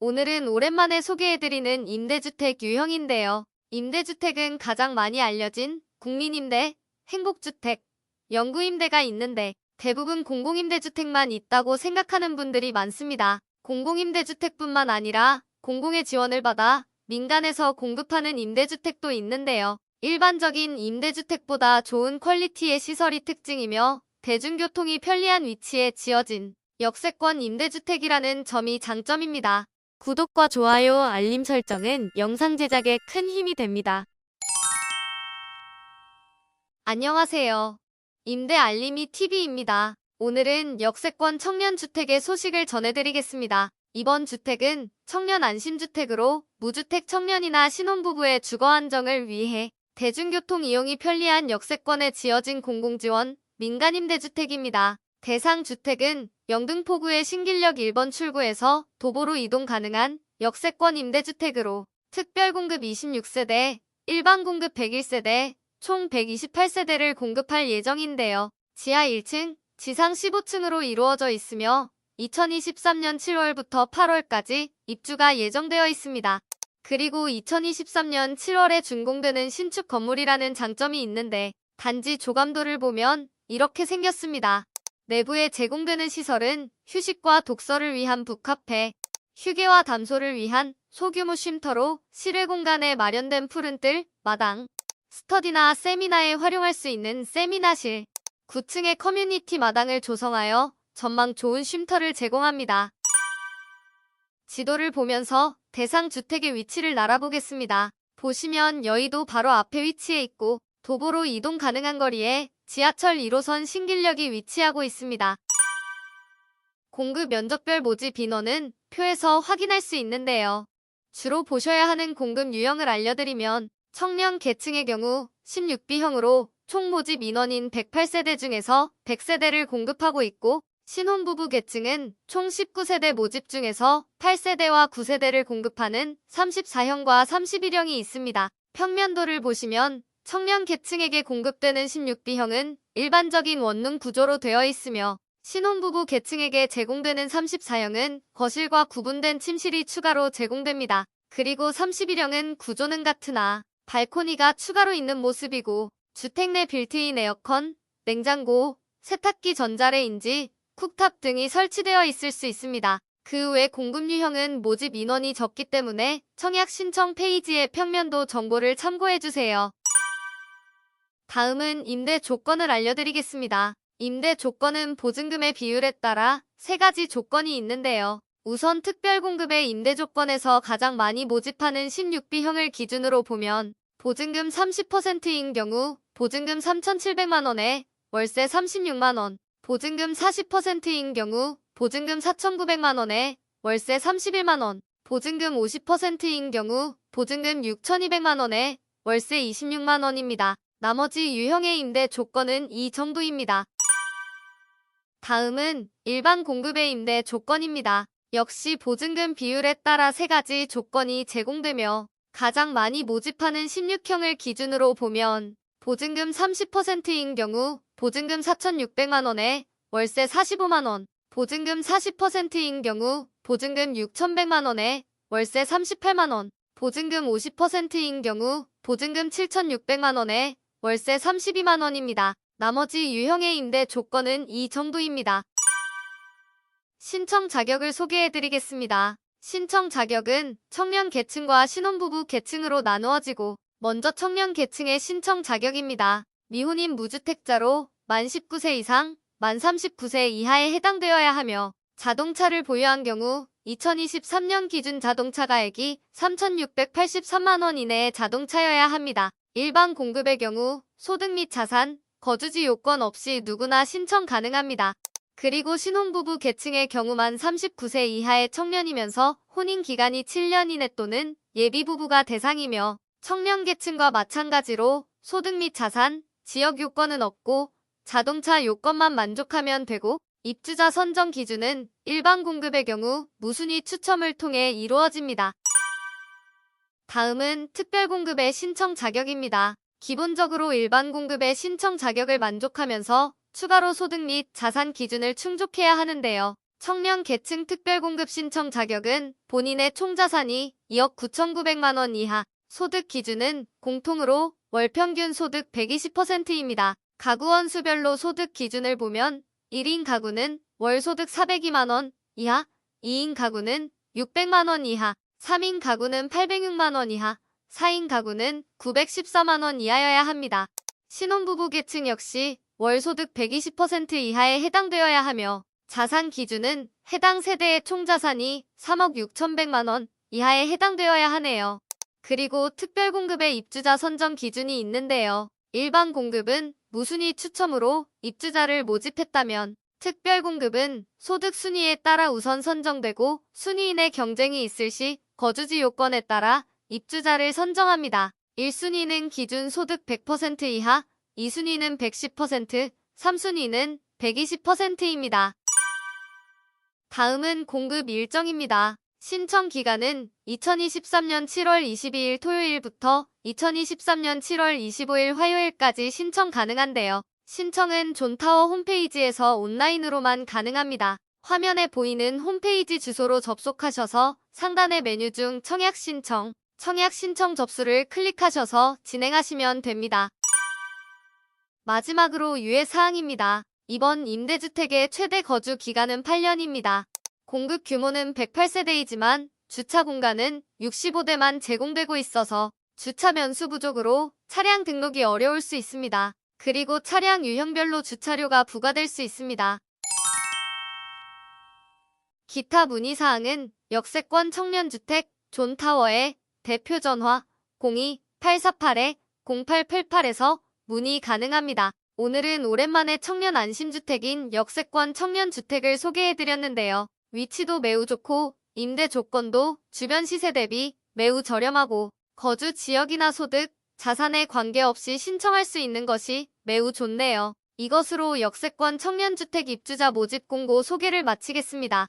오늘은 오랜만에 소개해드리는 임대주택 유형인데요. 임대주택은 가장 많이 알려진 국민임대, 행복주택, 영구임대가 있는데 대부분 공공임대주택만 있다고 생각하는 분들이 많습니다. 공공임대주택뿐만 아니라 공공의 지원을 받아 민간에서 공급하는 임대주택도 있는데요. 일반적인 임대주택보다 좋은 퀄리티의 시설이 특징이며 대중교통이 편리한 위치에 지어진 역세권 임대주택이라는 점이 장점입니다. 구독과 좋아요, 알림 설정은 영상 제작에 큰 힘이 됩니다. 안녕하세요. 임대 알림이 TV입니다. 오늘은 역세권 청년주택의 소식을 전해드리겠습니다. 이번 주택은 청년 안심주택으로 무주택 청년이나 신혼부부의 주거 안정을 위해 대중교통 이용이 편리한 역세권에 지어진 공공지원 민간임대주택입니다. 대상 주택은 영등포구의 신길역 1번 출구에서 도보로 이동 가능한 역세권 임대주택으로 특별 공급 26세대, 일반 공급 101세대, 총 128세대를 공급할 예정인데요. 지하 1층, 지상 15층으로 이루어져 있으며 2023년 7월부터 8월까지 입주가 예정되어 있습니다. 그리고 2023년 7월에 준공되는 신축 건물이라는 장점이 있는데 단지 조감도를 보면 이렇게 생겼습니다. 내부에 제공되는 시설은 휴식과 독서를 위한 북카페, 휴게와 담소를 위한 소규모 쉼터로 실외 공간에 마련된 푸른 뜰, 마당, 스터디나 세미나에 활용할 수 있는 세미나실, 9층의 커뮤니티 마당을 조성하여 전망 좋은 쉼터를 제공합니다. 지도를 보면서 대상 주택의 위치를 알아보겠습니다. 보시면 여의도 바로 앞에 위치해 있고 도보로 이동 가능한 거리에 지하철 1호선 신길역이 위치하고 있습니다. 공급 면적별 모집 인원은 표에서 확인할 수 있는데요. 주로 보셔야 하는 공급 유형을 알려드리면 청년 계층의 경우 16B형으로 총 모집 인원인 108세대 중에서 100세대를 공급하고 있고 신혼부부 계층은 총 19세대 모집 중에서 8세대와 9세대를 공급하는 34형과 31형이 있습니다. 평면도를 보시면 청년 계층에게 공급되는 16B형은 일반적인 원룸 구조로 되어 있으며 신혼부부 계층에게 제공되는 34형은 거실과 구분된 침실이 추가로 제공됩니다. 그리고 31형은 구조는 같으나 발코니가 추가로 있는 모습이고 주택 내 빌트인 에어컨, 냉장고, 세탁기 전자레인지, 쿡탑 등이 설치되어 있을 수 있습니다. 그 외 공급 유형은 모집 인원이 적기 때문에 청약 신청 페이지의 평면도 정보를 참고해주세요. 다음은 임대 조건을 알려드리겠습니다. 임대 조건은 보증금의 비율에 따라 세 가지 조건이 있는데요. 우선 특별공급의 임대 조건에서 가장 많이 모집하는 16B형을 기준으로 보면 보증금 30%인 경우 보증금 3,700만원에 월세 36만원, 보증금 40%인 경우 보증금 4,900만원에 월세 31만원, 보증금 50%인 경우 보증금 6,200만원에 월세 26만원입니다. 나머지 유형의 임대 조건은 이 정도입니다. 다음은 일반 공급의 임대 조건입니다. 역시 보증금 비율에 따라 세 가지 조건이 제공되며 가장 많이 모집하는 16형을 기준으로 보면 보증금 30%인 경우 보증금 4,600만원에 월세 45만원, 보증금 40%인 경우 보증금 6,100만원에 월세 38만원, 보증금 50%인 경우 보증금 7,600만원에 월세 32만원입니다. 나머지 유형의 임대 조건은 이 정도입니다. 신청 자격을 소개해드리겠습니다. 신청 자격은 청년 계층과 신혼부부 계층으로 나누어지고 먼저 청년 계층의 신청 자격입니다. 미혼인 무주택자로 만 19세 이상, 만 39세 이하에 해당되어야 하며 자동차를 보유한 경우 2023년 기준 자동차 가액이 3,683만 원 이내의 자동차여야 합니다. 일반 공급의 경우 소득 및 자산, 거주지 요건 없이 누구나 신청 가능합니다. 그리고 신혼부부 계층의 경우만 39세 이하의 청년이면서 혼인 기간이 7년 이내 또는 예비부부가 대상이며 청년 계층과 마찬가지로 소득 및 자산, 지역 요건은 없고 자동차 요건만 만족하면 되고 입주자 선정 기준은 일반 공급의 경우 무순위 추첨을 통해 이루어집니다. 다음은 특별 공급의 신청 자격입니다. 기본적으로 일반 공급의 신청 자격을 만족하면서 추가로 소득 및 자산 기준을 충족해야 하는데요. 청년 계층 특별공급 신청 자격은 본인의 총자산이 2억 9,900만 원 이하, 소득 기준은 공통으로 월 평균 소득 120%입니다. 가구원 수별로 소득 기준을 보면 1인 가구는 월 소득 402만 원 이하, 2인 가구는 600만 원 이하, 3인 가구는 806만 원 이하, 4인 가구는 914만 원 이하여야 합니다. 신혼부부 계층 역시 월 소득 120% 이하에 해당되어야 하며 자산 기준은 해당 세대의 총자산이 3억 6,100만 원 이하에 해당되어야 하네요. 그리고 특별공급의 입주자 선정 기준이 있는데요. 일반 공급은 무순위 추첨으로 입주자를 모집했다면 특별공급은 소득 순위에 따라 우선 선정되고 순위인의 경쟁이 있을 시 거주지 요건에 따라 입주자를 선정합니다. 1순위는 기준 소득 100% 이하, 2순위는 110%, 3순위는 120%입니다. 다음은 공급 일정입니다. 신청 기간은 2023년 7월 22일 토요일부터 2023년 7월 25일 화요일까지 신청 가능한데요. 신청은 존타워 홈페이지에서 온라인으로만 가능합니다. 화면에 보이는 홈페이지 주소로 접속하셔서 상단의 메뉴 중 청약 신청, 청약 신청 접수를 클릭하셔서 진행하시면 됩니다. 마지막으로 유예사항입니다. 이번 임대주택의 최대 거주 기간은 8년입니다. 공급 규모는 108세대이지만 주차 공간은 65대만 제공되고 있어서 주차 면수 부족으로 차량 등록이 어려울 수 있습니다. 그리고 차량 유형별로 주차료가 부과될 수 있습니다. 기타 문의사항은 역세권 청년주택 존타워의 대표 전화 02-848-0888에서 문의 가능합니다. 오늘은 오랜만에 청년 안심주택인 역세권 청년주택을 소개해드렸는데요. 위치도 매우 좋고 임대 조건도 주변 시세 대비 매우 저렴하고 거주 지역이나 소득, 자산에 관계없이 신청할 수 있는 것이 매우 좋네요. 이것으로 역세권 청년주택 입주자 모집 공고 소개를 마치겠습니다.